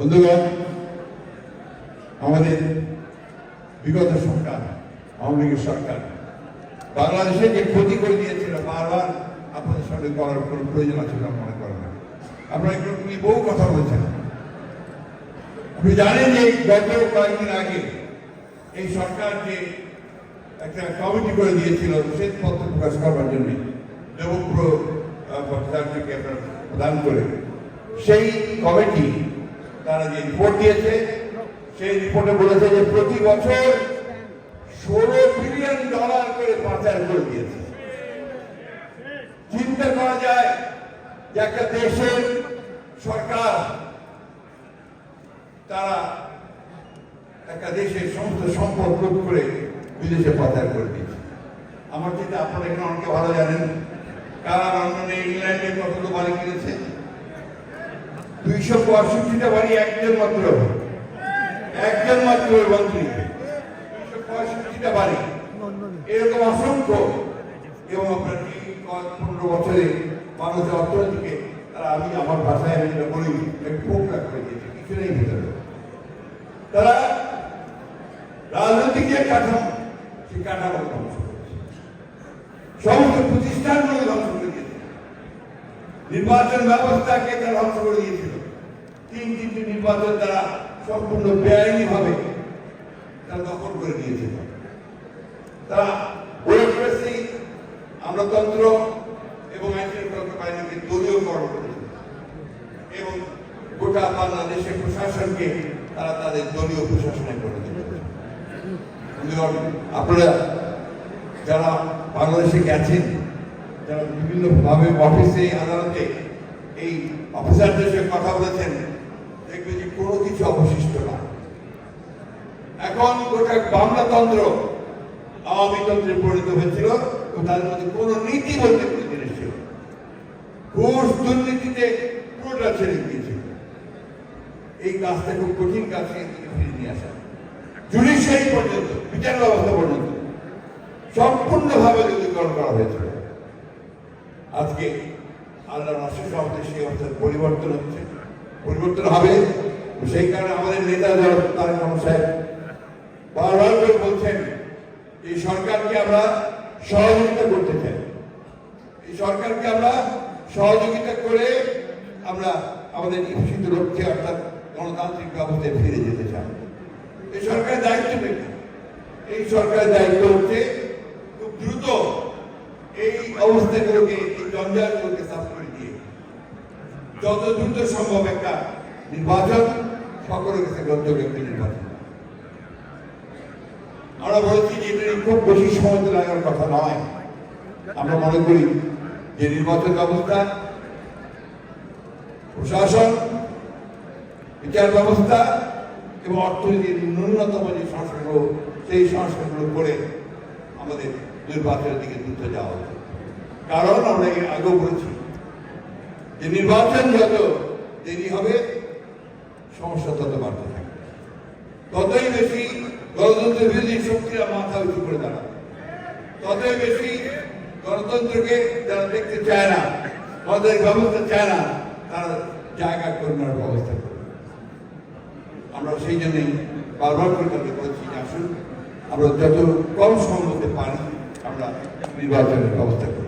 বন্ধুগণ, আমাদের বিগত সরকার, আওয়ামী লীগের সরকার, বাংলাদেশে যে ক্ষতি করে দিয়েছিল বারবার, আপনাদের সঙ্গে করার কোনো প্রয়োজন আছে মনে করেন না। আপনারা এগুলো বহু কথা বলছেন। আপনি জানেন যে গত কয়েকদিন আগে এই সরকার যে একটা কমিটি করে দিয়েছিল, শ্বেতপত্র প্রকাশ করবার জন্য দেবপ্র ভট্টাচার্যকে আপনার প্রদান করে, সেই কমিটি তারা যে রিপোর্ট দিয়েছে, সেই রিপোর্টে বলেছে যে প্রতি বছর ষোলো বিলিয়ন ডলার করে পাচার করে দিয়েছে। চিন্তা করা যায় যে একটা দেশের সরকার, তারা একটা দেশের সমস্ত সম্পদ লুট করে বিদেশে পাচার করে দিয়েছে। আমার চিন্তা, আপনারা এখানে অনেকে ভালো জানেন। কারা লন্ডনে, ইংল্যান্ডে কতগুলো বাড়ি কিনেছে? দুইশো পঁয়ষট্টিটা বাড়ি একজন মাত্র। একজন মাত্র মন্ত্রী। দুইশো পঁয়ষট্টিটা বাড়ি। এরকম অসংখ্য। এবং আপনার পনেরো বছরে মানুষের অর্থনীতিকে তারা আমি আমার ভাষায় আমি যেটা বলি পোকরা করে দিয়েছে কিছু নেই। ভিতরে তারা রাজনৈতিক যে কাঠামো সেই কাঠামো ধ্বংস করেছে। সমস্ত প্রতিষ্ঠানগুলো ধ্বংস নির্বাচন ব্যবস্থাকে তারা ধ্বংস করে দিয়েছিল। তিন তিনটি নির্বাচন তারা সম্পূর্ণ বেআইনি ভাবে তারা দখল করে দিয়েছিল তারা ডেমোক্রেসি আমলাতন্ত্র এবং আইনশৃঙ্খলা বাহিনীকে দলীয়করণ করেছিল এবং গোটা বাংলাদেশের প্রশাসনকে তারা তাদের দলীয় প্রশাসনে করে আপনারা যারা বাংলাদেশে গেছেন যারা বিভিন্নভাবে অফিসে, আদালতে এই অফিসারদের সঙ্গে কথা বলেছেন, দেখবে যে কোনো কিছু অবশিষ্ট না। এখন গোটা আওয়ামী তন্ত্রে পরিণত হয়েছিল তাদের মধ্যে কোনো নীতি বলতে কোনো জিনিস ছিল ঘুষ দুর্নীতিতে পুরোটা ছেড়ে গিয়েছিল এই কাজটা খুব কঠিন কাজ ফিরিয়ে নিয়ে আসা। জুডিশিয়ারি পর্যন্ত, বিচার ব্যবস্থা পর্যন্ত সম্পূর্ণভাবে দূরীকরণ করা হয়েছিল আজকে আল্লাহ রাষ্ট্র সভাপতি সেই অবস্থার পরিবর্তন হচ্ছে। পরিবর্তন হবে। সেই কারণে আমাদের নেতা যারা রহমান সাহেব, বারবার করে বলছেন, এই সরকারকে আমরা সহযোগিতা করতে চাই। এই সরকারকে আমরা সহযোগিতা করে আমরা আমাদের ইচ্ছিত লক্ষ্যে অর্থাৎ গণতান্ত্রিক ব্যবস্থায় ফিরে যেতে চাই। এই সরকারের দায়িত্ব কি এই সরকারের দায়িত্ব হচ্ছে খুব দ্রুত এই অবস্থাগুলোকে জঞ্জালগুলোকে সাফ করে দিয়ে যত দ্রুত সম্ভব একটা নির্বাচন সকলের কাছে গ্রহণযোগ্য একটি নির্বাচন। আমরা বলেছি যে এটা খুব বেশি সময় লাগার কথা নয়। আমরা মনে করি যে নির্বাচন ব্যবস্থা, প্রশাসন, বিচার ব্যবস্থা এবং অর্থনীতির ন্যূনতম যে সংস্কারগুলো, সেই সংস্কারগুলো করে আমাদের নির্বাচনের দিকে দ্রুত যাওয়া উচিত। কারণ আমরা আগেও বলেছি যে নির্বাচন যত দেরি হবে, সমস্যা তত বাড়তে থাকবে। ততই বেশি গণতন্ত্র বিরোধী শক্তিরা মাথা উঁচু করে দাঁড়াবে। ততই বেশি গণতন্ত্রকে যারা দেখতে চায় না গণতান্ত্রিক ব্যবস্থা চায় না, তারা জায়গা করে ব্যবস্থা করবে। আমরা সেই জন্যই বারবার করে তাদের বলেছি আসুন, আমরা যত কম মধ্যে পারি, আমরা নির্বাচনের ব্যবস্থা করি